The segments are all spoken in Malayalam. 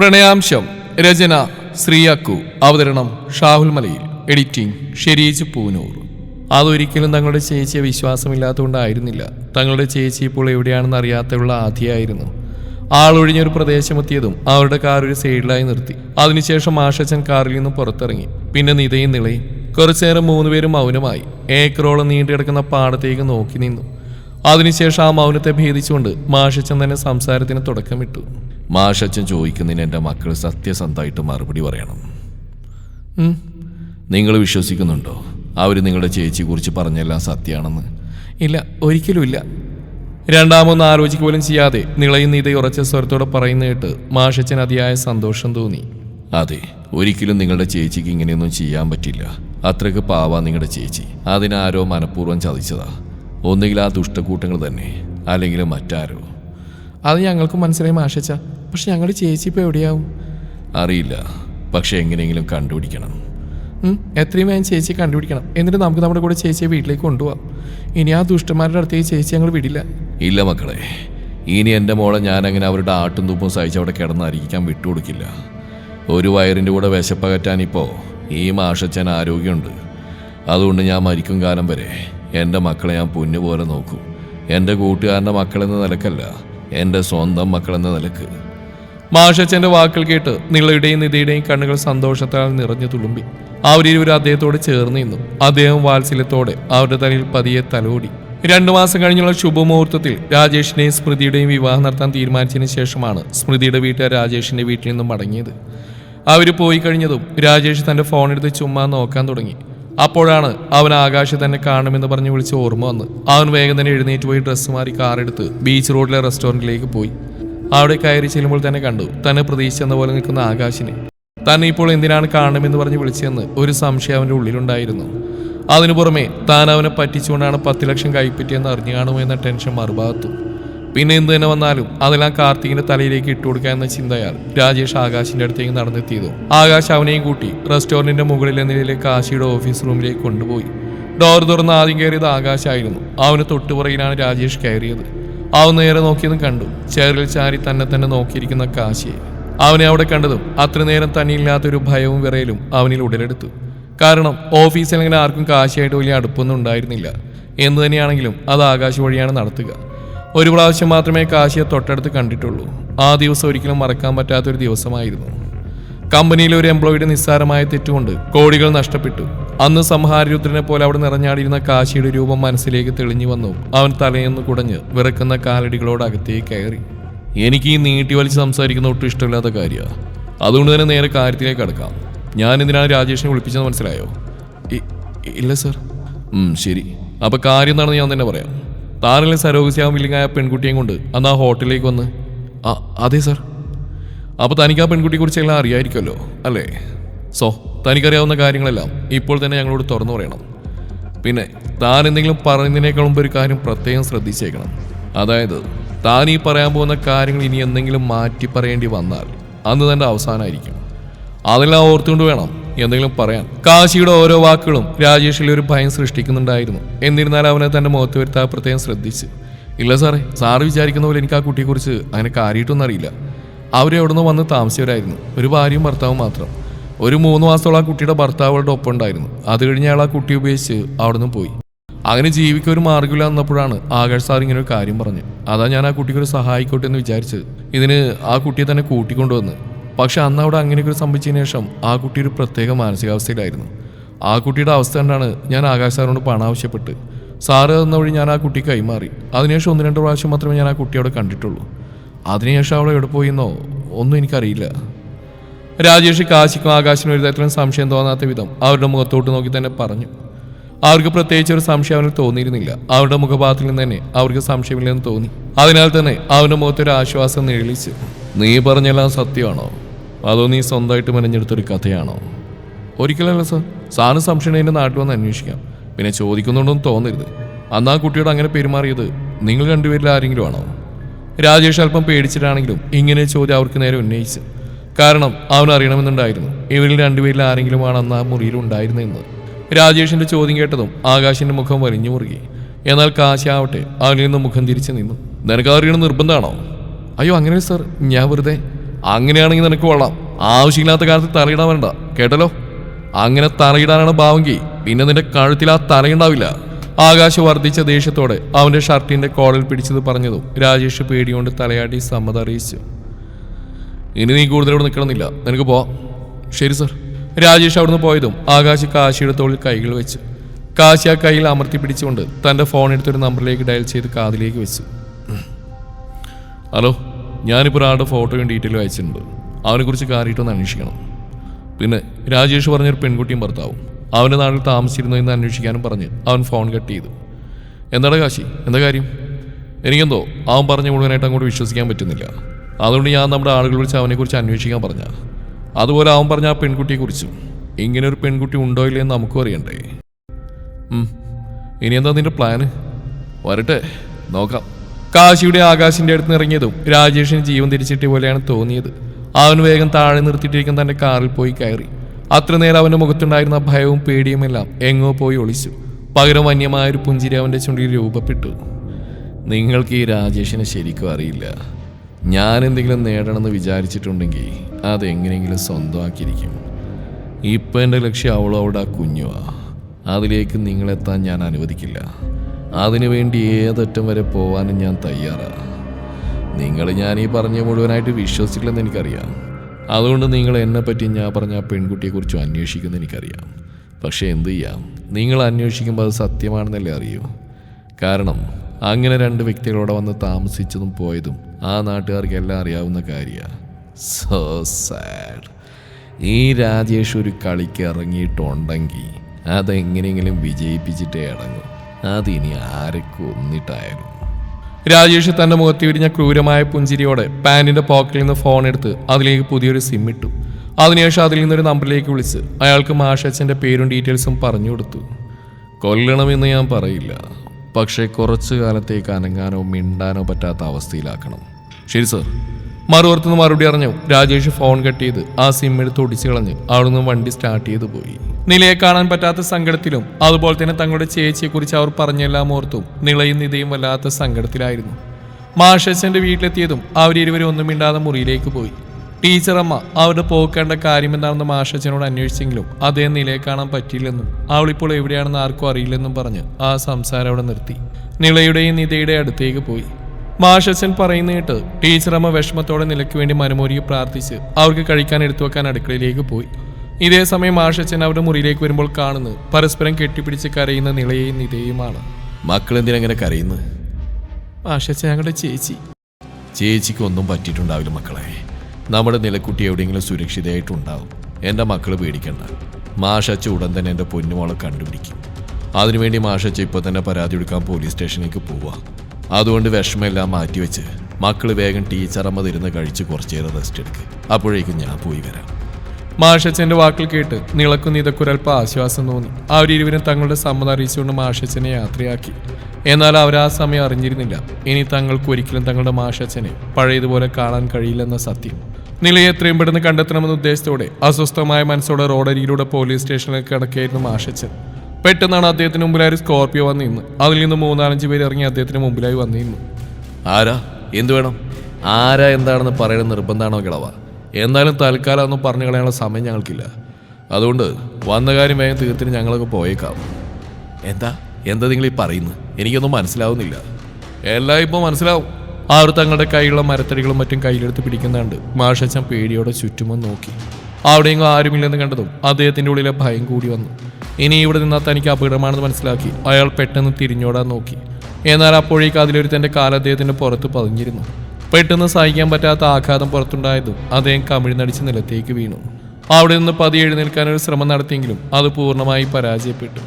പ്രണയാംശം രചന ശ്രീയാക്കു. അവതരണം ഷാഹുൽ മലയിൽ. എഡിറ്റിംഗ് ഷെരീജ് പൂനൂർ. അതൊരിക്കലും തങ്ങളുടെ ചേച്ചിയെ വിശ്വാസമില്ലാത്തതുകൊണ്ടായിരുന്നില്ല. തങ്ങളുടെ ചേച്ചി ഇപ്പോൾ എവിടെയാണെന്ന് അറിയാത്തുള്ള ആധിയായിരുന്നു. ആളൊഴിഞ്ഞൊരു പ്രദേശമെത്തിയതും അവരുടെ കാർ ഒരു സൈഡിലായി നിർത്തി. അതിനുശേഷം ആഷച്ചൻ കാറിൽ നിന്ന് പുറത്തിറങ്ങി. പിന്നെ നിതയും നിളയും കുറച്ചുനേരം മൂന്നുപേരും മൗനമായി. ഏക്കറോളം നീണ്ടു കിടക്കുന്ന പാടത്തേക്ക് നോക്കി നിന്നു. അതിനുശേഷം ആ മൗനത്തെ ഭേദിച്ചുകൊണ്ട് മാഷച്ചൻ തന്നെ സംസാരത്തിന് തുടക്കമിട്ടു. മാഷച്ചൻ ചോദിക്കുന്നതിന് എന്റെ മക്കൾ സത്യസന്ധമായിട്ട് മറുപടി പറയണം. നിങ്ങൾ വിശ്വസിക്കുന്നുണ്ടോ? അവർ നിങ്ങളുടെ ചേച്ചിയെക്കുറിച്ച് പറഞ്ഞെല്ലാം സത്യമാണെന്ന്. ഇല്ല ഒരിക്കലും ഇല്ല രണ്ടാമൊന്ന് ആലോചിക്കുക പോലും ചെയ്യാതെ നിളയും നീത ഉറച്ച സ്വരത്തോടെ പറയുന്ന കേട്ട് മാഷച്ചൻ അതിയായ സന്തോഷം തോന്നി. അതെ ഒരിക്കലും നിങ്ങളുടെ ചേച്ചിക്ക് ഇങ്ങനെയൊന്നും ചെയ്യാൻ പറ്റില്ല. അത്രയ്ക്ക് പാവാ നിങ്ങളുടെ ചേച്ചി. അതിനാരോ മനഃപൂർവം ചതിച്ചതാ. ഒന്നുകിൽ ആ ദുഷ്ടക്കൂട്ടങ്ങൾ തന്നെ അല്ലെങ്കിൽ മറ്റാരോ. അത് ഞങ്ങൾക്ക് മനസ്സിലായി മാഷച്ച. പക്ഷെ ഞങ്ങൾ ചേച്ചി ഇപ്പോൾ എവിടെയാവും? അറിയില്ല. പക്ഷെ എങ്ങനെയെങ്കിലും കണ്ടുപിടിക്കണം. എത്രയും വേഗം ചേച്ചിയെ കണ്ടുപിടിക്കണം. എന്നിട്ട് നമുക്ക് നമ്മുടെ കൂടെ ചേച്ചിയെ വീട്ടിലേക്ക് കൊണ്ടുപോകാം ഇനി ആ ദുഷ്ടന്മാരുടെ അടുത്തേക്ക് ചേച്ചി ഞങ്ങൾ വിടില്ല. ഇല്ല മക്കളെ. ഇനി എന്റെ മോളെ ഞാൻ അങ്ങനെ അവരുടെ ആട്ടും തുപ്പും സഹിച്ച് അവിടെ കിടന്നായിരിക്കാൻ വിട്ടുകൊടുക്കില്ല. ഒരു വയറിന്റെ കൂടെ വിശപ്പകറ്റാനിപ്പോൾ ഈ മാഷച്ചൻ ആരോഗ്യമുണ്ട്. അതുകൊണ്ട് ഞാൻ മരിക്കും കാലം വരെ എന്റെ മക്കളെ ഞാൻ പൊന്നു പോലെ നോക്കും. എന്റെ കൂട്ടുകാരന്റെ മക്കളെന്ന നിലക്കല്ല. എന്റെ സ്വന്തം മക്കളെന്ന നിലയ്ക്ക്. മാഷച്ചന്റെ വാക്കുകൾ കേട്ട് നിളയുടെയും നിധിയുടെയും കണ്ണുകൾ സന്തോഷത്താൽ നിറഞ്ഞു തുളുമ്പി. അവരിരുവരും അദ്ദേഹത്തോട് ചേർന്ന് നിന്നു. അദ്ദേഹം വാത്സല്യത്തോടെ അവരുടെ തലയിൽ പതിയെ തലോടി. രണ്ടു മാസം കഴിഞ്ഞുള്ള ശുഭമുഹൂർത്തത്തിൽ രാജേഷിന്റെയും സ്മൃതിയുടെയും വിവാഹം നടത്താൻ തീരുമാനിച്ചതിന് ശേഷമാണ് സ്മൃതിയുടെ വീട്ടുകാർ രാജേഷിന്റെ വീട്ടിൽ നിന്നും മടങ്ങിയത്. അവർ പോയി കഴിഞ്ഞതും രാജേഷ് തന്റെ ഫോണെടുത്ത് ചുമ്മാ നോക്കാൻ തുടങ്ങി. അപ്പോഴാണ് അവൻ ആകാശം തന്നെ കാണുമെന്ന് പറഞ്ഞ് വിളിച്ച് ഓർമ്മ വന്ന്. അവൻ വേഗം തന്നെ എഴുന്നേറ്റ് പോയി ഡ്രസ്സ് മാറി കാറെടുത്ത് ബീച്ച് റോഡിലെ റെസ്റ്റോറന്റിലേക്ക് പോയി. അവിടെ കയറി ചെല്ലുമ്പോൾ തന്നെ കണ്ടു തന്നെ പ്രതീക്ഷിച്ചെന്ന പോലെ നിൽക്കുന്ന ആകാശിനെ. തന്നെ ഇപ്പോൾ എന്തിനാണ് കാണുമെന്ന് പറഞ്ഞ് വിളിച്ചതെന്ന് ഒരു സംശയം അവന്റെ ഉള്ളിലുണ്ടായിരുന്നു. അതിനു പുറമെ താൻ അവനെ പറ്റിച്ചുകൊണ്ടാണ് പത്ത് ലക്ഷം കൈപ്പറ്റിയെന്ന് അറിഞ്ഞു കാണുമോ എന്ന ടെൻഷൻ മറുഭാഗത്തും. പിന്നെ എന്ത് തന്നെ വന്നാലും അതെല്ലാം കാർത്തികിന്റെ തലയിലേക്ക് ഇട്ടു ഇട്ടുകൊടുക്കുക എന്ന ചിന്തയാൽ രാജേഷ് ആകാശിന്റെ അടുത്തേക്ക് നടന്നെത്തിയതും. ആകാശ് അവനെയും കൂട്ടി റെസ്റ്റോറന്റിന്റെ മുകളിലെ നിലയിലെ കാശിയുടെ ഓഫീസ് റൂമിലേക്ക് കൊണ്ടുപോയി. ഡോർ തുറന്ന് ആദ്യം കയറിയത് ആകാശായിരുന്നു അവന് തൊട്ടുപുറയിലാണ് രാജേഷ് കയറിയത്. അവൻ നേരെ നോക്കിയതും കണ്ടു. ചെയറിൽ ചാരി തന്നെ തന്നെ നോക്കിയിരിക്കുന്ന കാശിയെ. അവനെ അവിടെ കണ്ടതും അത്ര നേരം തന്നെയില്ലാത്തൊരു ഭയവും വിറയലും അവനിൽ ഉടലെടുത്തു. കാരണം ഓഫീസിൽ അങ്ങനെ ആർക്കും കാശിയായിട്ട് വലിയ അടുപ്പൊന്നും ഉണ്ടായിരുന്നില്ല. എന്തു തന്നെയാണെങ്കിലും അത് ആകാശ് വഴിയാണ് നടത്തുക. ഒരു പ്രാവശ്യം മാത്രമേ കാശിയെ തൊട്ടടുത്ത് കണ്ടിട്ടുള്ളൂ. ആ ദിവസം ഒരിക്കലും മറക്കാൻ പറ്റാത്തൊരു ദിവസമായിരുന്നു. കമ്പനിയിലെ ഒരു എംപ്ലോയിയുടെ നിസ്സാരമായ തെറ്റുകൊണ്ട് കോടികൾ നഷ്ടപ്പെട്ടു. അന്ന് സംഹാരരുദ്രനെ പോലെ അവിടെ നിറഞ്ഞാടിയിരുന്ന കാശിയുടെ രൂപം മനസ്സിലേക്ക് തെളിഞ്ഞു വന്നു. അവൻ തലയെന്ന് കുടഞ്ഞ് വിറക്കുന്ന കാലടികളോട് അകത്തേക്ക് കയറി. എനിക്ക് ഈ നീട്ടി വലിച്ച് സംസാരിക്കുന്ന ഒട്ടും ഇഷ്ടമില്ലാത്ത കാര്യമാണ് അതുകൊണ്ട് തന്നെ നേരെ കാര്യത്തിലേക്ക് കടക്കാം. ഞാൻ എന്തിനാണ് രാജേഷിനെ വിളിപ്പിച്ചത് മനസ്സിലായോ? ഇല്ല സർ. ശരി. അപ്പൊ കാര്യം എന്താണെന്ന് ഞാൻ തന്നെ പറയാം. താരല്ലേ സരോഗസ്യാവും ആ പെൺകുട്ടിയെയും കൊണ്ട് അന്ന് ആ ഹോട്ടലിലേക്ക് വന്ന്. ആ അതെ സർ. അപ്പോൾ തനിക്ക് ആ പെൺകുട്ടിയെ കുറിച്ച് എല്ലാം അറിയായിരിക്കുമല്ലോ അല്ലേ? സോ തനിക്കറിയാവുന്ന കാര്യങ്ങളെല്ലാം ഇപ്പോൾ തന്നെ ഞങ്ങളോട് തുറന്നു പറയണം. പിന്നെ താൻ എന്തെങ്കിലും പറയുന്നതിനേക്കാൾ മുമ്പ് ഒരു കാര്യം പ്രത്യേകം ശ്രദ്ധിച്ചേക്കണം. അതായത് താൻ ഈ പറയാൻ പോകുന്ന കാര്യങ്ങൾ ഇനി എന്തെങ്കിലും മാറ്റി പറയേണ്ടി വന്നാൽ അന്ന് തന്റെ അവസാനമായിരിക്കും. അതെല്ലാം ഓർത്തുകൊണ്ട് വേണം എന്തെങ്കിലും പറയാൻ. കാശിയുടെ ഓരോ വാക്കുകളും രാജേഷിൽ ഒരു ഭയം സൃഷ്ടിക്കുന്നുണ്ടായിരുന്നു. എന്നിരുന്നാൽ അവനെ തന്റെ മുഖത്ത് വരുത്താൻ പ്രത്യേകം ശ്രദ്ധിച്ചു. ഇല്ല സാറേ സാറ് വിചാരിക്കുന്ന പോലെ എനിക്ക് ആ കുട്ടിയെക്കുറിച്ച് അങ്ങനെ കാര്യമായിട്ടൊന്നും അറിയില്ല. അവരെ എവിടുന്ന് വന്ന് താമസിച്ചവരായിരുന്നു. ഒരു ഭാര്യയും ഭർത്താവും മാത്രം. ഒരു മൂന്ന് മാസത്തോളം ആ കുട്ടിയുടെ ഭർത്താവുകളുടെ ഒപ്പം ഉണ്ടായിരുന്നു. അത് കഴിഞ്ഞ് അയാൾ ആ കുട്ടി ഉപയോഗിച്ച് അവിടുന്ന് പോയി. അങ്ങനെ ജീവിക്കാൻ ഒരു മാർഗമില്ല എന്നപ്പോഴാണ് ആകാശ് സാർ ഇങ്ങനെ ഒരു കാര്യം പറഞ്ഞു അതാ ഞാൻ ആ കുട്ടിക്ക് ഒരു സഹായിക്കോട്ടെ എന്ന് വിചാരിച്ചത്. ഇതിന് ആ കുട്ടിയെ തന്നെ കൂട്ടിക്കൊണ്ടുവന്ന് പക്ഷെ അന്ന് അവിടെ അങ്ങനെയൊക്കെ സംഭവിച്ചതിന് ശേഷം ആ കുട്ടി ഒരു പ്രത്യേക മാനസികാവസ്ഥയിലായിരുന്നു. ആ കുട്ടിയുടെ അവസ്ഥ കണ്ടാണ് ഞാൻ ആകാശ് സാറിനോട് പണം ആവശ്യപ്പെട്ട്. സാറ് തന്ന വഴി ഞാൻ ആ കുട്ടി കൈമാറി. അതിനുശേഷം ഒന്ന് രണ്ട് പ്രാവശ്യം മാത്രമേ ഞാൻ ആ കുട്ടി അവിടെ കണ്ടിട്ടുള്ളൂ. അതിനുശേഷം അവിടെ എവിടെ പോയിന്നോ ഒന്നും എനിക്കറിയില്ല. രാജേഷ് കാശിക്കും ആകാശിനും ഒരു തരത്തിലും സംശയം തോന്നാത്ത വിധം അവരുടെ മുഖത്തോട്ട് നോക്കി തന്നെ പറഞ്ഞു. അവർക്ക് പ്രത്യേകിച്ച് ഒരു സംശയം അവന് തോന്നിയിരുന്നില്ല. അവരുടെ മുഖഭാഗത്തിൽ നിന്ന് തന്നെ അവർക്ക് സംശയമില്ലെന്ന് തോന്നി. അതിനാൽ തന്നെ അവന്റെ മുഖത്തൊരു ആശ്വാസം നിഴലിച്ച് നീ പറഞ്ഞെല്ലാം സത്യമാണോ? അതോ നീ സ്വന്തമായിട്ട് മെനഞ്ഞെടുത്തൊരു കഥയാണോ? ഒരിക്കലല്ല സാർ. സാറിന് സംശയം എന്റെ നാട്ടിൽ വന്ന് അന്വേഷിക്കാം. പിന്നെ ചോദിക്കുന്നുണ്ടെന്ന് തോന്നരുത്. അന്ന് ആ കുട്ടിയോട് അങ്ങനെ പെരുമാറിയത് നിങ്ങൾ രണ്ടുപേരിൽ ആരെങ്കിലും ആണോ? രാജേഷ് അല്പം പേടിച്ചിട്ടാണെങ്കിലും ഇങ്ങനെ ചോദ്യം അവർക്ക് നേരെ ഉന്നയിച്ചു. കാരണം അവൻ അറിയണമെന്നുണ്ടായിരുന്നു. ഇവരിൽ രണ്ടുപേരിൽ ആരെങ്കിലുമാണ് അന്ന് ആ മുറിയിൽ ഉണ്ടായിരുന്നതെന്ന് രാജേഷിന്റെ ചോദ്യം കേട്ടതും ആകാശിന്റെ മുഖം വലിഞ്ഞു മുറുകി. എന്നാൽ കാശി ആവട്ടെ അവനിൽ നിന്ന് മുഖം തിരിച്ചു നിന്നു. നിനക്ക് അറിയണം നിർബന്ധമാണോ? അയ്യോ അങ്ങനെ സർ. ഞാൻ വെറുതെ അങ്ങനെയാണെങ്കിൽ നിനക്ക് കൊള്ളാം. ആവശ്യമില്ലാത്ത കാര്യത്തിൽ തലയിടാൻ വേണ്ട കേട്ടല്ലോ? അങ്ങനെ തറയിടാനാണ് ഭാവങ്കി. പിന്നെ നിന്റെ കഴുത്തിൽ ആ തലയുണ്ടാവില്ല. ആകാശ് വർദ്ധിച്ച ദേഷ്യത്തോടെ അവന്റെ ഷർട്ടിന്റെ കോളിൽ പിടിച്ചത് പറഞ്ഞതും രാജേഷ് പേടിയോണ്ട് തലയാട്ടി സമ്മതം അറിയിച്ചു ഇനി നീ കൂടുതൽ ഇവിടെ നിൽക്കണമെന്നില്ല. നിനക്ക് പോവാം. ശരി സർ. രാജേഷ് അവിടുന്ന് പോയതും ആകാശ് കാശിയുടെ തോളിൽ കൈകൾ വെച്ചു. കാശി ആ കയ്യിൽ അമർത്തി പിടിച്ചുകൊണ്ട് തന്റെ ഫോൺ എടുത്തൊരു നമ്പറിലേക്ക് ഡയൽ ചെയ്ത് കാതിലേക്ക് വെച്ചു. ഹലോ? ഞാനിപ്പോൾ ഒരാളുടെ ഫോട്ടോയും ഡീറ്റെയിലും അയച്ചിട്ടുണ്ട്. അവനെക്കുറിച്ച് കാര്യമായിട്ടൊന്ന് അന്വേഷിക്കണം. പിന്നെ രാജേഷ് പറഞ്ഞൊരു പെൺകുട്ടിയും ഭർത്താവും. അവന്റെ നാട്ടിൽ താമസിച്ചിരുന്നു എന്ന് അന്വേഷിക്കാനും പറഞ്ഞ് അവൻ ഫോൺ കട്ട് ചെയ്തു. എന്താണ് കാശി? എന്താ കാര്യം? എനിക്കെന്തോ? അവൻ പറഞ്ഞ മുഴുവനായിട്ട് അങ്ങോട്ട് വിശ്വസിക്കാൻ പറ്റുന്നില്ല. അതുകൊണ്ട് ഞാൻ നമ്മുടെ ആളുകൾ വിളിച്ച് അവനെക്കുറിച്ച് അന്വേഷിക്കാൻ പറഞ്ഞ അതുപോലെ അവൻ പറഞ്ഞ ആ പെൺകുട്ടിയെക്കുറിച്ചും. ഇങ്ങനെ ഒരു പെൺകുട്ടി ഉണ്ടോ ഇല്ലേ എന്ന് നമുക്കും അറിയണ്ടേ? ഇനി എന്താ നിന്റെ പ്ലാന്? വരട്ടെ. നോക്കാം. കാശിയുടെ ആകാശിന്റെ അടുത്ത് ഇറങ്ങിയതും രാജേഷിന് ജീവൻ തിരിച്ചിട്ട് പോലെയാണ് തോന്നിയത്. അവൻ വേഗം താഴെ നിർത്തിയിട്ടിരിക്കുന്ന തന്റെ കാറിൽ പോയി കയറി. അത്ര നേരം അവന്റെ മുഖത്തുണ്ടായിരുന്ന ഭയവും പേടിയുമെല്ലാം എങ്ങോ പോയി ഒളിച്ചു. പകരം വന്യമായ ഒരു പുഞ്ചിരി അവന്റെ ചുണ്ടിൽ രൂപപ്പെട്ടു. നിങ്ങൾക്ക് ഈ രാജേഷിനെ ശരിക്കും അറിയില്ല. ഞാൻ എന്തെങ്കിലും നേടണമെന്ന് വിചാരിച്ചിട്ടുണ്ടെങ്കിൽ അതെങ്ങനെയെങ്കിലും സ്വന്തമാക്കിയിരിക്കും. ഇപ്പം എന്റെ ലക്ഷ്യം അവളോ അവിടെ ആ കുഞ്ഞുവാ. അതിലേക്ക് നിങ്ങളെത്താൻ ഞാൻ അനുവദിക്കില്ല. അതിനുവേണ്ടി ഏതറ്റം വരെ പോവാനും ഞാൻ തയ്യാറാണ് നിങ്ങൾ ഞാൻ ഈ പറഞ്ഞ മുഴുവനായിട്ട് വിശ്വസിക്കില്ലെന്ന് എനിക്കറിയാം. അതുകൊണ്ട് നിങ്ങൾ എന്നെ പറ്റി ഞാൻ പറഞ്ഞ ആ പെൺകുട്ടിയെക്കുറിച്ചും അന്വേഷിക്കുന്നത് എനിക്കറിയാം. പക്ഷേ എന്തു ചെയ്യാം? നിങ്ങൾ അന്വേഷിക്കുമ്പോൾ അത് സത്യമാണെന്നല്ലേ അറിയൂ. കാരണം അങ്ങനെ രണ്ട് വ്യക്തികളോടെ വന്ന് താമസിച്ചതും പോയതും ആ നാട്ടുകാർക്ക് എല്ലാം അറിയാവുന്ന കാര്യമാണ് സോ സാഡ് ഈ രാജേഷ് ഒരു കളിക്ക് ഇറങ്ങിയിട്ടുണ്ടെങ്കിൽ അതെങ്ങനെയെങ്കിലും വിജയിപ്പിച്ചിട്ടേ അടങ്ങും. അതിനി ആരെ കൊന്നിട്ടായാലും രാജേഷ് തന്റെ മുഖത്ത് വിരിഞ്ഞ ക്രൂരമായ പുഞ്ചിരിയോടെ പാൻറിന്റെ പോക്കറ്റിൽ നിന്ന് ഫോൺ എടുത്ത് അതിലേക്ക് പുതിയൊരു സിം ഇട്ടു. അതിനുശേഷം അതിൽ നിന്നൊരു നമ്പറിലേക്ക് വിളിച്ച് അയാൾക്ക് മാഷച്ചന്റെ പേരും ഡീറ്റെയിൽസും പറഞ്ഞു കൊടുത്തു. കൊല്ലണമെന്ന് ഞാൻ പറയില്ല. പക്ഷേ കുറച്ചു കാലത്തേക്ക് അനങ്ങാനോ മിണ്ടാനോ പറ്റാത്ത അവസ്ഥയിലാക്കണം. ശരി സർ മറുപുറത്തുനിന്ന് മറുപടി അറിഞ്ഞു രാജേഷ് ഫോൺ കട്ട് ചെയ്ത് ആ സിം എടുത്ത് ഒടിച്ചു കളഞ്ഞ് അവിടുന്ന് വണ്ടി സ്റ്റാർട്ട് ചെയ്ത് പോയി. നിലയെ കാണാൻ പറ്റാത്ത സങ്കടത്തിലും അതുപോലെ തന്നെ തങ്ങളുടെ ചേച്ചിയെക്കുറിച്ച് അവർ പറഞ്ഞെല്ലാം ഓർത്തും. നിളയും നിതയും വല്ലാത്ത സങ്കടത്തിലായിരുന്നു. മാഷച്ചന്റെ വീട്ടിലെത്തിയതും അവരിരുവരും ഒന്നും മിണ്ടാതെ മുറിയിലേക്ക് പോയി. ടീച്ചറമ്മ അവരുടെ പോക്കേണ്ട കാര്യം എന്താണെന്ന് മാഷച്ചനോട് അന്വേഷിച്ചെങ്കിലും അദ്ദേഹം നിലയെ കാണാൻ പറ്റിയില്ലെന്നും അവളിപ്പോൾ എവിടെയാണെന്ന് ആർക്കും അറിയില്ലെന്നും പറഞ്ഞ് ആ സംസാരം അവിടെ നിർത്തി. നിളയുടെയും നിതയുടെ അടുത്തേക്ക് പോയി. മാഷച്ചൻ പറയുന്ന കേട്ട് ടീച്ചറമ്മ വിഷമത്തോടെ നിലയ്ക്ക് വേണ്ടി മനമോരിയെ പ്രാർത്ഥിച്ച് അവർക്ക് കഴിക്കാൻ എടുത്തു വെക്കാൻ അടുക്കളയിലേക്ക് പോയി. ഇതേ സമയം മാഷച്ചൻ അവരുടെ മുറിയിലേക്ക് വരുമ്പോൾ കാണുന്നത് പരസ്പരം കെട്ടിപ്പിടിച്ച് കരയുന്ന നിളയെയും നിതയുമാണ് മക്കൾ എന്തിനങ്ങനെ കരയുന്നത്? ആഷച്ചൻ ഞങ്ങളുടെ ചേച്ചി. ചേച്ചിക്ക് ഒന്നും പറ്റിയിട്ടുണ്ടാവില്ല മക്കളെ. നമ്മുടെ നിലക്കുട്ടി എവിടെയെങ്കിലും സുരക്ഷിതയായിട്ടുണ്ടാവും. എന്റെ മക്കൾ പേടിക്കണ്ട. മാഷച്ച ഉടൻ തന്നെ എന്റെ പൊന്നുമോളെ കണ്ടുപിടിക്കും. അതിനുവേണ്ടി മാഷച്ച ഇപ്പോൾ തന്നെ പരാതി കൊടുക്കാൻ പോലീസ് സ്റ്റേഷനിലേക്ക് പോവുക അതുകൊണ്ട് വിഷമെല്ലാം മാറ്റിവെച്ച് മക്കൾ വേഗം ടീച്ചറമ്മ തരുന്ന കഴിച്ച് കുറച്ചേരം റെസ്റ്റ് എടുക്കുക അപ്പോഴേക്കും ഞാൻ പോയി വരാം. മാഷച്ചന്റെ വാക്കിൽ കേട്ട് നിളക്കുന്ന ഇതൊക്കൊരൽപ്പം ആശ്വാസം തോന്നി. അവരിരുവരും തങ്ങളുടെ സമ്മതം അറിയിച്ചുകൊണ്ട് മാഷച്ചനെ യാത്രയാക്കി. എന്നാൽ അവർ ആ സമയം അറിഞ്ഞിരുന്നില്ല. ഇനി തങ്ങൾക്ക് ഒരിക്കലും തങ്ങളുടെ മാഷച്ചനെ പഴയതുപോലെ കാണാൻ കഴിയില്ലെന്ന സത്യം. നിലയെ എത്രയും പെട്ടെന്ന് കണ്ടെത്തണമെന്ന ഉദ്ദേശത്തോടെ അസ്വസ്ഥമായ മനസ്സോടെ റോഡരികിലൂടെ പോലീസ് സ്റ്റേഷനിലേക്ക് കിടക്കുകയായിരുന്നു മാഷച്ചൻ. പെട്ടെന്നാണ് അദ്ദേഹത്തിന് മുമ്പിലായി ഒരു സ്കോർപ്പിയോ വന്നു നിന്ന്. അതിൽ നിന്ന് മൂന്നാലഞ്ച് പേര് ഇറങ്ങി അദ്ദേഹത്തിന് മുമ്പിലായി വന്നിരുന്നു ആരാ? എന്തു വേണം? ആരാ എന്താണെന്ന് പറയുന്ന നിർബന്ധമാണോ കിളവ? എന്നാലും തൽക്കാലം ഒന്നും പറഞ്ഞു കളയാനുള്ള സമയം ഞങ്ങൾക്കില്ല. അതുകൊണ്ട് വന്ന കാര്യം വേഗം തീർത്തിന് ഞങ്ങളൊക്കെ പോയേക്കാം. എന്താ? എന്താ നിങ്ങൾ ഈ പറയുന്നു എനിക്കൊന്നും മനസ്സിലാവുന്നില്ല. എല്ലാം ഇപ്പോൾ മനസ്സിലാവും അവർ തങ്ങളുടെ കൈയുള്ള മരത്തടികളും മറ്റും കയ്യിലെടുത്ത് പിടിക്കുന്നുണ്ട് മാഷച്ചൻ പേടിയോടെ ചുറ്റുമോ നോക്കി. അവിടെയെങ്കിലും ആരുമില്ലെന്ന് കണ്ടതും അദ്ദേഹത്തിന്റെ ഉള്ളിലെ ഭയം കൂടി വന്നു. ഇനി ഇവിടെ നിന്നാൽ തനിക്ക് അപകടമാണെന്ന് മനസ്സിലാക്കി അയാൾ പെട്ടെന്ന് തിരിഞ്ഞോടാൻ നോക്കി. എന്നാൽ അപ്പോഴേക്ക് അതിലൊരു തന്റെ കാലദ്ദേഹത്തിന്റെ പുറത്ത് പതിഞ്ഞിരുന്നു. പെട്ടെന്ന് സഹിക്കാൻ പറ്റാത്ത ആഘാതം പുറത്തുണ്ടായതും അദ്ദേഹം കമിഴ്ന്നടിച്ച് നിലത്തേക്ക് വീണു. അവിടെ നിന്ന് പതി എഴുന്നേൽക്കാൻ ഒരു ശ്രമം നടത്തിയെങ്കിലും അത് പൂർണമായി പരാജയപ്പെട്ടു.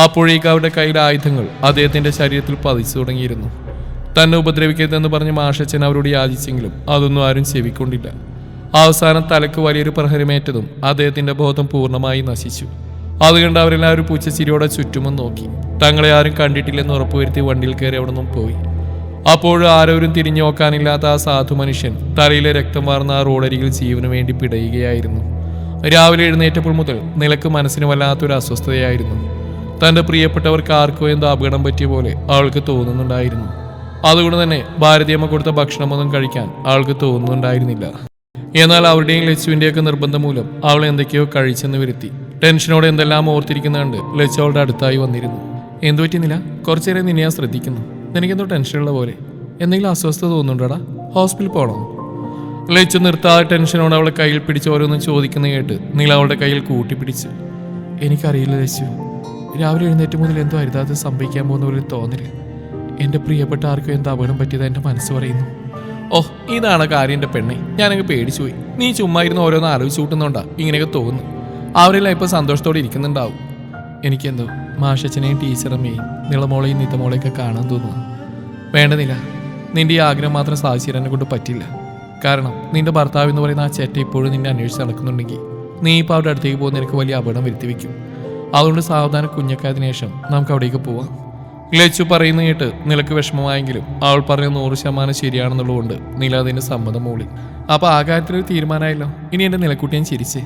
അപ്പോഴേക്ക് അവരുടെ കയ്യിലെ ആയുധങ്ങൾ അദ്ദേഹത്തിന്റെ ശരീരത്തിൽ പതിച്ചു തുടങ്ങിയിരുന്നു. തന്നെ ഉപദ്രവിക്കരുതെന്ന് പറഞ്ഞ് മാഷച്ചൻ അവരോട് യാചിച്ചെങ്കിലും അതൊന്നും ആരും ചെവിക്കൊണ്ടില്ല. അവസാനം തലക്ക് വലിയൊരു പ്രഹരമേറ്റതും അദ്ദേഹത്തിന്റെ ബോധം പൂർണമായി നശിച്ചു. അതുകൊണ്ട് അവരെല്ലാവരും പൂച്ചച്ചിരിയോടെ ചുറ്റുമെന്ന് നോക്കി. തങ്ങളെ ആരും കണ്ടിട്ടില്ലെന്ന് ഉറപ്പുവരുത്തി വണ്ടിയിൽ കയറി അവിടെ നിന്നും പോയി. അപ്പോഴും ആരോരും തിരിഞ്ഞു നോക്കാനില്ലാത്ത ആ സാധു മനുഷ്യൻ തലയിലെ രക്തം വാർന്ന ആ റോഡരികിൽ ജീവന് വേണ്ടി പിടയുകയായിരുന്നു. രാവിലെ എഴുന്നേറ്റപ്പോൾ മുതൽ നിലയ്ക്ക് മനസ്സിന് വല്ലാത്തൊരു അസ്വസ്ഥതയായിരുന്നു. തന്റെ പ്രിയപ്പെട്ടവർക്ക് ആർക്കോ എന്തോ അപകടം പറ്റിയ പോലെ അവൾക്ക് തോന്നുന്നുണ്ടായിരുന്നു. അതുകൊണ്ട് തന്നെ ഭാരതീയമ്മ കൊടുത്ത ഭക്ഷണമൊന്നും കഴിക്കാൻ അവൾക്ക് തോന്നുന്നുണ്ടായിരുന്നില്ല. എന്നാൽ അവരുടെയും ലച്ചുവിന്റെയൊക്കെ നിർബന്ധം മൂലം അവൾ എന്തൊക്കെയോ കഴിച്ചെന്ന് വരുത്തി. ടെൻഷനോടെ എന്തെല്ലാം ഓർത്തിരിക്കുന്നുണ്ട് ലച്ചു അവളുടെ അടുത്തായി വന്നിരുന്നു. എന്തു പറ്റുന്നില്ല കുറച്ചേരെ നിന്നെ ഞാൻ ശ്രദ്ധിക്കുന്നു. നിനക്കെന്തോ ടെൻഷനുള്ള പോലെ. എന്തെങ്കിലും അസ്വസ്ഥത തോന്നുന്നുണ്ടോടാ? ഹോസ്പിറ്റലിൽ പോകണോ ലച്ചു നിർത്താതെ ടെൻഷനോടെ അവളെ കയ്യിൽ പിടിച്ച് ഓരോന്നും ചോദിക്കുന്ന കേട്ട് നീല അവളുടെ കയ്യിൽ കൂട്ടിപ്പിടിച്ചു. എനിക്കറിയില്ല ലച്ചു രാവിലെ എഴുന്നേറ്റ് മുതൽ എന്തോ അരുതാതെ സംഭവിക്കാൻ പോകുന്ന പോലെ തോന്നില്ല എന്റെ പ്രിയപ്പെട്ട ആർക്കും എന്ത് അപകടം പറ്റിയത് എന്റെ മനസ്സ് പറയുന്നു. ഓഹ് ഇതാണ് കാര്യം എന്റെ പെണ്ണെ. ഞാനങ്ങ് പേടിച്ചു പോയി. നീ ചുമ്മാ ഇരുന്ന് ഓരോന്ന് ആലോചിച്ച് കൂട്ടുന്നുണ്ടാ ഇങ്ങനെയൊക്കെ തോന്നുന്നു. അവരെല്ലാം ഇപ്പോൾ സന്തോഷത്തോടെ ഇരിക്കുന്നുണ്ടാവും. എനിക്കെന്തോ മാഷച്ചനെയും ടീച്ചറമ്മയും നിളമോളെയും നിത്തമോളെയൊക്കെ കാണാൻ തോന്നുന്നു. വേണ്ടതില്ല നിന്റെ ഈ ആഗ്രഹം മാത്രം സാധിച്ചിരനെ കൊണ്ട് പറ്റില്ല. കാരണം നിന്റെ ഭർത്താവ് എന്ന് പറയുന്ന ആ ചേട്ട ഇപ്പോഴും നിന്നെ അന്വേഷിച്ച് നടക്കുന്നുണ്ടെങ്കിൽ നീ ഇപ്പോൾ അവിടെ അടുത്തേക്ക് പോകുന്ന നിനക്ക് വലിയ അപകടം വരുത്തി വയ്ക്കും അതുകൊണ്ട് സാവധാനം കുഞ്ഞക്കായതിനു ശേഷം നമുക്ക് അവിടേക്ക് പോവാം. ലച്ചു പറയുന്ന കേട്ട് നിലയ്ക്ക് വിഷമമായെങ്കിലും അവൾ പറഞ്ഞ നൂറ് ശതമാനം ശരിയാണെന്നുള്ളതുകൊണ്ട് നില അതിന്റെ സമ്മതം മൂളി. അപ്പോൾ ആ കാര്യത്തിലൊരു തീരുമാനമായല്ലോ. ഇനി എന്റെ നിലക്കുട്ടിയും ചിരിച്ചേ.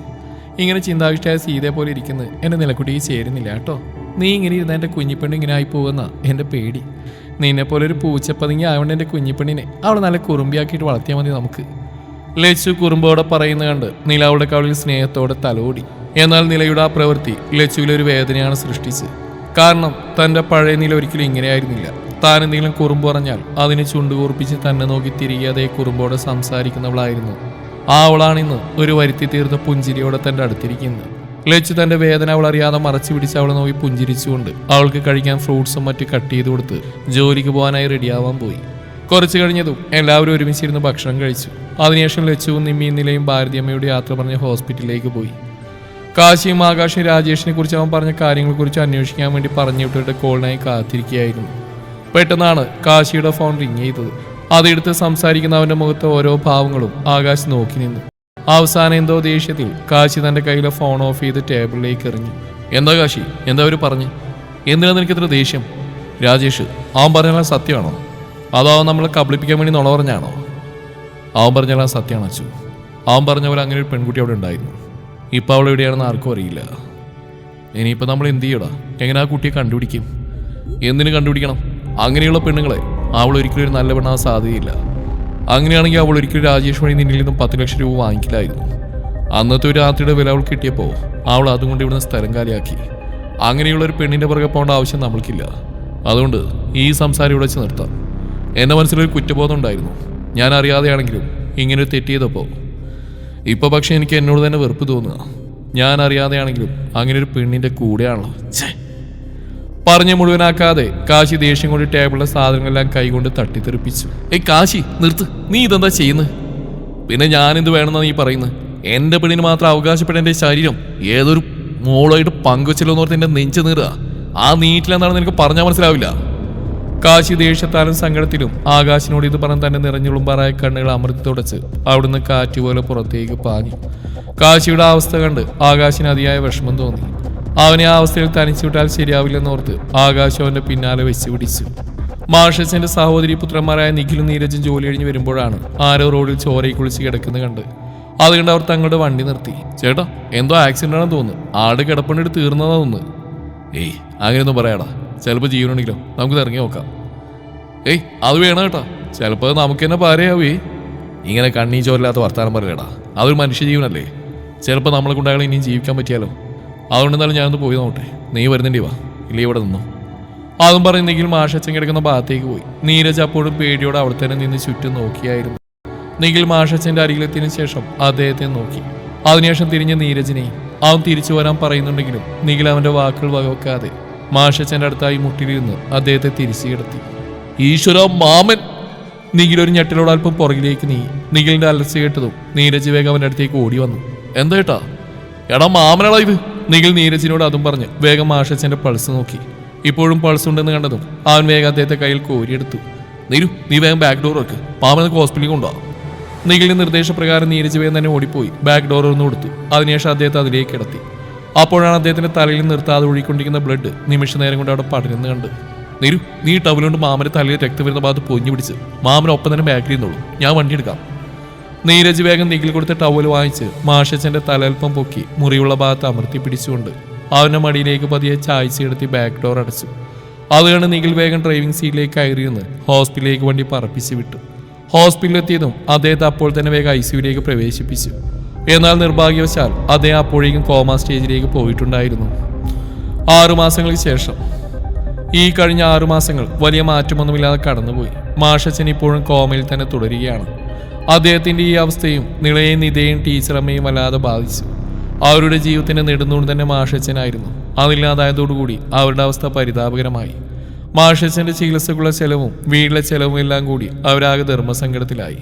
ഇങ്ങനെ ചിന്താവിഷ്ടയായ സീതയെ പോലെ ഇരിക്കുന്നത് എന്റെ നിലക്കുട്ടിക്ക് ചേരുന്നില്ല കേട്ടോ. നീ ഇങ്ങനെ ഇരുന്ന എന്റെ കുഞ്ഞിപ്പെണ്ണി ഇങ്ങനെ ആയി പോകുന്ന എന്റെ പേടി. നിന്നെപ്പോലെ ഒരു പൂച്ചപ്പതുങ്ങി ആയതുകൊണ്ട് എന്റെ കുഞ്ഞിപ്പെണ്ണിനെ അവൾ നല്ല കുറുമ്പിയാക്കിയിട്ട് വളർത്തിയാൽ മതി നമുക്ക്. ലച്ചു കുറുമ്പോടെ പറയുന്ന കണ്ട് നില അവളുടെ കവളിൽ സ്നേഹത്തോടെ തലോടി. എന്നാൽ നിലയുടെ ആ പ്രവൃത്തി ലച്ചുവിൽ ഒരു വേദനയാണ് സൃഷ്ടിച്ച് കാരണം തന്റെ പഴയ നില ഒരിക്കലും ഇങ്ങനെയായിരുന്നില്ല താൻ എന്തെങ്കിലും കുറുമ്പ് പറഞ്ഞാൽ അതിനെ ചുണ്ടുകൂർപ്പിച്ച് തന്നെ നോക്കി തിരികെ കുറുമ്പോടെ സംസാരിക്കുന്നവളായിരുന്നു. ആ അവളാണിന്ന് ഒരു വരുത്തി തീർത്ത പുഞ്ചിരിയോടെ തന്റെ അടുത്തിരിക്കുന്നത്. ലച്ചു തന്റെ വേദന അവൾ അറിയാതെ മറച്ചു പിടിച്ച് അവളെ നോക്കി പുഞ്ചിരിച്ചുകൊണ്ട് അവൾക്ക് കഴിക്കാൻ ഫ്രൂട്ട്സും മറ്റു കട്ട് ചെയ്ത് കൊടുത്ത് ജോലിക്ക് പോകാനായി റെഡിയാവാൻ പോയി. കുറച്ചു കഴിഞ്ഞതും എല്ലാവരും ഒരുമിച്ചിരുന്ന് ഭക്ഷണം കഴിച്ചു. അതിനുശേഷം ലച്ചുവും നിമ്മിയും നിലയും ഭാരതിയമ്മയുടെ യാത്ര പറഞ്ഞ് ഹോസ്പിറ്റലിലേക്ക് പോയി. കാശിയും ആകാശും രാജേഷിനെ കുറിച്ച് അവൻ പറഞ്ഞ കാര്യങ്ങളെക്കുറിച്ച് അന്വേഷിക്കാൻ വേണ്ടി പറഞ്ഞു വിട്ടിട്ട് കോളിനായി കാത്തിരിക്കുകയായിരുന്നു. പെട്ടെന്നാണ് കാശിയുടെ ഫോൺ റിങ് ചെയ്തത്. അതെടുത്ത് സംസാരിക്കുന്ന അവന്റെ മുഖത്തെ ഓരോ ഭാവങ്ങളും ആകാശ് നോക്കി നിന്നു. അവസാനം എന്തോ ദേഷ്യത്തിൽ കാശി തന്റെ കയ്യിലെ ഫോൺ ഓഫ് ചെയ്ത് ടേബിളിലേക്ക് എറിഞ്ഞു. എന്താ കാശി? എന്താ അവർ പറഞ്ഞു? എന്തിനാ നിനക്ക് ഇത്ര ദേഷ്യം? രാജേഷ് അവൻ പറഞ്ഞാൽ സത്യമാണോ? അതോ അവൻ നമ്മളെ കബളിപ്പിക്കാൻ വേണ്ടി നുണ പറഞ്ഞാണോ? അവൻ പറഞ്ഞാൽ സത്യമാണ് അച്ചു അവൻ പറഞ്ഞ പോലെ അങ്ങനെ ഒരു പെൺകുട്ടി അവിടെ ഉണ്ടായിരുന്നു. ഇപ്പം അവൾ എവിടെയാണെന്ന് ആർക്കും അറിയില്ല. ഇനിയിപ്പോൾ നമ്മൾ എന്ത് ചെയ്യടാ? എങ്ങനെ ആ കുട്ടിയെ കണ്ടുപിടിക്കും? എന്തിനു കണ്ടുപിടിക്കണം? അങ്ങനെയുള്ള പെണ്ണുങ്ങളെ അവൾ ഒരിക്കലും ഒരു നല്ല പെണ്ണാൻ സാധ്യതയില്ല. അങ്ങനെയാണെങ്കിൽ അവൾ ഒരിക്കലും രാജേഷ് വഴി നിന്നിൽ നിന്നും പത്ത് ലക്ഷം രൂപ വാങ്ങിക്കില്ലായിരുന്നു. അന്നത്തെ ഒരു രാത്രിയുടെ വില അവൾ കിട്ടിയപ്പോൾ അവൾ അതുകൊണ്ട് ഇവിടുന്ന് സ്ഥലം കാലിയാക്കി. അങ്ങനെയുള്ള ഒരു പെണ്ണിന്റെ പുറകെ പോകേണ്ട ആവശ്യം നമ്മൾക്കില്ല. അതുകൊണ്ട് ഈ സംസാരം ഇവിടെ വെച്ച് നിർത്താം. എന്റെ മനസ്സിലൊരു കുറ്റബോധം ഉണ്ടായിരുന്നു. ഞാൻ അറിയാതെയാണെങ്കിലും ഇങ്ങനെ തെറ്റ് ചെയ്തപ്പോൾ ഇപ്പോൾ പക്ഷേ എനിക്ക് എന്നോട് തന്നെ വെറുപ്പ് തോന്നുക. ഞാൻ അറിയാതെയാണെങ്കിലും അങ്ങനെ ഒരു പെണ്ണിന്റെ കൂടെയാണല്ലോ. പറഞ്ഞു മുഴുവനാക്കാതെ കാശി ദേഷ്യം കൊണ്ട് ടേബിളിലെ സാധനങ്ങളെല്ലാം കൈകൊണ്ട് തട്ടിത്തെറിപ്പിച്ചു. ഏയ് കാശി നിർത്ത്. നീ ഇതെന്താ ചെയ്യുന്നത് പിന്നെ ഞാനെന്ത് വേണമെന്നാ നീ പറയുന്നത് എന്റെ പെണ്ണിന് മാത്രം അവകാശപ്പെടേണ്ട ശരീരം ഏതൊരു മോളായിട്ട് പങ്കുവച്ചല്ലോ ഓർത്ത് എന്റെ നെഞ്ചു നീറുക. ആ നീറ്റിലെന്താണെന്ന് എനിക്ക് പറഞ്ഞാൽ മനസ്സിലാവില്ല. കാശി ദേഷ്യത്താലും സങ്കടത്തിലും ആകാശിനോട് ഇത് പറഞ്ഞ് തന്നെ നിറഞ്ഞുളുമ്പാറായ കണ്ണുകൾ അമൃതി തുടച്ച് അവിടുന്ന് കാറ്റുപോലെ പുറത്തേക്ക് പാഞ്ഞു. കാശിയുടെ അവസ്ഥ കണ്ട് ആകാശിന് അതിയായ വിഷമം തോന്നി. അവനെ ആ അവസ്ഥയിൽ തനിച്ചു വിട്ടാൽ ശരിയാവില്ലെന്നോർത്ത് ആകാശം അവന്റെ പിന്നാലെ വെച്ച് പിടിച്ചു. മാർഷസിന്റെ സഹോദരി പുത്രന്മാരായ നിഖിലും നീരജും ജോലി കഴിഞ്ഞ് വരുമ്പോഴാണ് ആരോ റോഡിൽ ചോരയിൽ കുളിച്ച് കിടക്കുന്നത് കണ്ട്. അതുകൊണ്ട് അവർ തങ്ങളുടെ വണ്ടി നിർത്തി. ചേട്ടാ എന്തോ ആക്സിഡന്റ് ആണെന്ന് തോന്നുന്നു. ആട് കിടപ്പണിട്ട് തീർന്നതാ തോന്നുന്നു. ഏയ് അങ്ങനെയൊന്നും പറയാടാ. ചിലപ്പോൾ ജീവനുണ്ടെങ്കിലോ നമുക്ക് ഇറങ്ങി നോക്കാം. ഏയ് അത് വേണം കേട്ടാ. ചിലപ്പോൾ നമുക്ക് തന്നെ പാരയാവേ. ഇങ്ങനെ കണ്ണീ ചോരില്ലാത്ത വർത്താനം പറയടാ അതൊരു മനുഷ്യജീവനല്ലേ ചിലപ്പോൾ നമ്മളെ കൊണ്ടായാലും ഇനിയും ജീവിക്കാൻ പറ്റിയാലോ? അതുകൊണ്ട് എന്നാലും ഞാനൊന്ന് പോയി നോട്ടെ നീ വരുന്നുണ്ടി വാ. ഇല്ല ഇവിടെ നിന്നോ. അതും പറഞ്ഞെങ്കിൽ മാഷച്ചൻ കിടക്കുന്ന ഭാഗത്തേക്ക് പോയി. നീരജ് അപ്പോഴും പേടിയോടെ അവിടെ തന്നെ നിന്ന് ചുറ്റും നോക്കിയായിരുന്നു. നിഖിൽ മാഷച്ചന്റെ അരികിലെത്തിയതിനു ശേഷം അദ്ദേഹത്തെ നോക്കി. അതിനുശേഷം തിരിഞ്ഞ് നീരജിനെയും അവൻ തിരിച്ചു വരാൻ പറയുന്നുണ്ടെങ്കിലും നിഖിൽ അവന്റെ വാക്കുകൾ വകവെക്കാതെ മാഷച്ചന്റെ അടുത്തായി മുട്ടിലിരുന്ന് അദ്ദേഹത്തെ തിരിച്ചു കിടത്തി. ഈശ്വര മാമൻ! നിഖിൽ ഒരു ഞെട്ടിലോട് അല്പം പുറകിലേക്ക് നീ നിഖിലിന്റെ അലർച്ച കേട്ടതും നീരജ് വേഗം അവന്റെ അടുത്തേക്ക് ഓടി വന്നു. എന്താ ഏട്ടാ? എടാ മാമനാടാ ഇത്? നിഖിൽ നീരജിനോട് അതും പറഞ്ഞ് വേഗം ആഷസിന്റെ പൾസ് നോക്കി. ഇപ്പോഴും പൾസ് ഉണ്ടെന്ന് കണ്ടതും അവൻ വേഗം അദ്ദേഹത്തെ കയ്യിൽ കോരിയെടുത്തു. നീരു നീ വേഗം ബാക്ക് ഡോർ വെക്ക്. മാമനെ ഹോസ്പിറ്റലിൽ കൊണ്ടുപോകാം നിഖിലിന്റെ നിർദ്ദേശപ്രകാരം നീരജ് വേഗം തന്നെ ഓടിപ്പോയി. ബാക്ക് ഡോർ ഒന്ന് കൊടുത്തു. അതിനുശേഷം അദ്ദേഹത്തെ അതിലേക്ക് കിടത്തി. അപ്പോഴാണ് അദ്ദേഹത്തിന്റെ തലയിൽ നിർത്താതെ ഒഴുകിക്കൊണ്ടിരിക്കുന്ന ബ്ലഡ് നിമിഷ നേരം കൊണ്ട് അവിടെ പടരുന്ന് കണ്ട്. നീരു നീ ടവലുകൊണ്ട് മാമന്റെ തലയിൽ രക്തം വരുന്ന ഭാഗത്ത് പൊഞ്ഞു പിടിച്ച് മാമൻ ഒപ്പം തന്നെ ബാക്കിൽ നിന്നോളൂ ഞാൻ വണ്ടി എടുക്കാം. നീരജ് വേഗം നീക്കിൽ കൊടുത്ത ടവൽ വാങ്ങിച്ച് മാഷച്ചന്റെ തലൽപ്പം പൊക്കി മുറിയുള്ള ഭാഗത്ത് അമർത്തി പിടിച്ചുകൊണ്ട് അവന്റെ മടിയിലേക്ക് പതിയെ ചായച്ചെടുത്തി ബാക്ക് ഡോർ അടച്ചു. അത് കണ്ട് നിഖിൽ വേഗം ഡ്രൈവിംഗ് സീറ്റിലേക്ക് കയറിയെന്ന് ഹോസ്പിറ്റലിലേക്ക് വണ്ടി പറപ്പിച്ച് വിട്ടു. ഹോസ്പിറ്റലിലെത്തിയതും അദ്ദേഹത്തെ അപ്പോൾ തന്നെ വേഗം ഐ സിയുലേക്ക് പ്രവേശിപ്പിച്ചു. എന്നാൽ നിർഭാഗ്യവശാൽ അദ്ദേഹം അപ്പോഴേക്കും കോമ സ്റ്റേജിലേക്ക് പോയിട്ടുണ്ടായിരുന്നു. ആറുമാസങ്ങൾക്ക് ശേഷം. ഈ കഴിഞ്ഞ ആറുമാസങ്ങൾ വലിയ മാറ്റമൊന്നുമില്ലാതെ കടന്നുപോയി. മാഷച്ചൻ ഇപ്പോഴും കോമയിൽ തന്നെ തുടരുകയാണ്. അദ്ദേഹത്തിന്റെ ഈ അവസ്ഥയും നിളയെയും നിതയും ടീച്ചറമ്മയും വല്ലാതെ ബാധിച്ചു. അവരുടെ ജീവിതത്തിന്റെ നെടുന്നൂണ് തന്നെ മാഷച്ചനായിരുന്നു. അതില്ലാതായതോടുകൂടി അവരുടെ അവസ്ഥ പരിതാപകരമായി. മാഷച്ചന്റെ ചികിത്സക്കുള്ള ചെലവും വീട്ടിലെ ചെലവും എല്ലാം കൂടി അവരാകെ ധർമ്മസങ്കടത്തിലായി.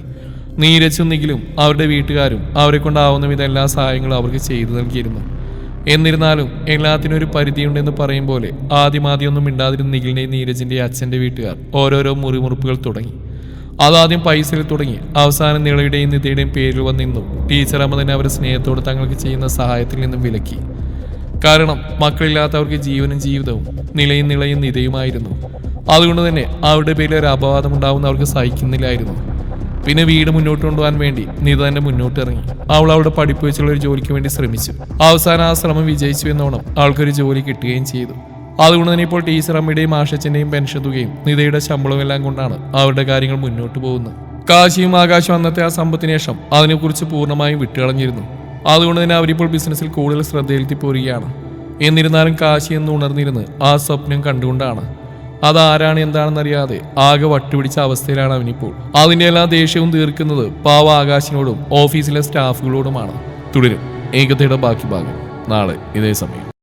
നീരച്ചും അവരുടെ വീട്ടുകാരും അവരെ കൊണ്ടാവുന്ന വിധ എല്ലാ സഹായങ്ങളും അവർക്ക് ചെയ്തു നൽകിയിരുന്നു. എന്നിരുന്നാലും എല്ലാത്തിനും ഒരു പരിധിയുണ്ടെന്ന് പറയും പോലെ ആദ്യമാദ്യമൊന്നും മിണ്ടാതിരുന്ന നിഖിലിന്റെയും നീരജിന്റെയും അച്ഛന്റെ വീട്ടുകാർ ഓരോരോ മുറിമുറുപ്പുകൾ തുടങ്ങി. അതാദ്യം പൈസയിൽ തുടങ്ങി. അവസാനം നിളയുടെയും നിധിയുടെയും പേരിൽ വന്നിരുന്നു ടീച്ചർ അമ്മ തന്നെ അവരുടെ സ്നേഹത്തോട് തങ്ങൾക്ക് ചെയ്യുന്ന സഹായത്തിൽ നിന്നും വിലക്കി. കാരണം മക്കളില്ലാത്തവർക്ക് ജീവനും ജീവിതവും നിലയും നിളയും നിധയുമായിരുന്നു. അതുകൊണ്ട് തന്നെ അവരുടെ പേരിൽ ഒരു അപവാദം ഉണ്ടാവുന്ന അവർക്ക് സഹിക്കുന്നില്ലായിരുന്നു. പിന്നെ വീട് മുന്നോട്ട് കൊണ്ടുപോകാൻ വേണ്ടി നിത തന്നെ മുന്നോട്ട് ഇറങ്ങി. അവൾ അവളുടെ പഠിപ്പ് വെച്ചുള്ള ഒരു ജോലിക്ക് വേണ്ടി ശ്രമിച്ചു. അവസാനം ആ ശ്രമം വിജയിച്ചു എന്നോണം അവൾക്കൊരു ജോലി കിട്ടുകയും ചെയ്തു. അതുകൊണ്ട് തന്നെ ഇപ്പോൾ ടീച്ചർ അമ്മയുടെയും ആശച്ചന്റെയും പെൻഷൻ തുകയും നിതയുടെ ശമ്പളവും എല്ലാം കൊണ്ടാണ് അവരുടെ കാര്യങ്ങൾ മുന്നോട്ട് പോകുന്നത്. കാശിയും ആകാശവും അന്നത്തെ ആ സമ്പത്തിന് ശേഷം അതിനെക്കുറിച്ച് പൂർണമായും വിട്ടുകളഞ്ഞിരുന്നു. അതുകൊണ്ട് തന്നെ അവരിപ്പോൾ ബിസിനസ്സിൽ കൂടുതൽ ശ്രദ്ധയിലെത്തി പോരുകയാണ് എന്നിരുന്നാലും കാശി എന്ന് ഉണർന്നിരുന്ന് ആ സ്വപ്നം കണ്ടുകൊണ്ടാണ്. അതാരാണ് എന്താണെന്നറിയാതെ ആകെ വട്ടുപിടിച്ച അവസ്ഥയിലാണ് അവനിപ്പോൾ. അതിന്റെ എല്ലാ ദേഷ്യവും തീർക്കുന്നത് പാവ ആകാശിനോടും ഓഫീസിലെ സ്റ്റാഫുകളോടുമാണ്. തുടരും. ഏകതയുടെ ബാക്കി ഭാഗം. നാളെ ഇതേ സമയം.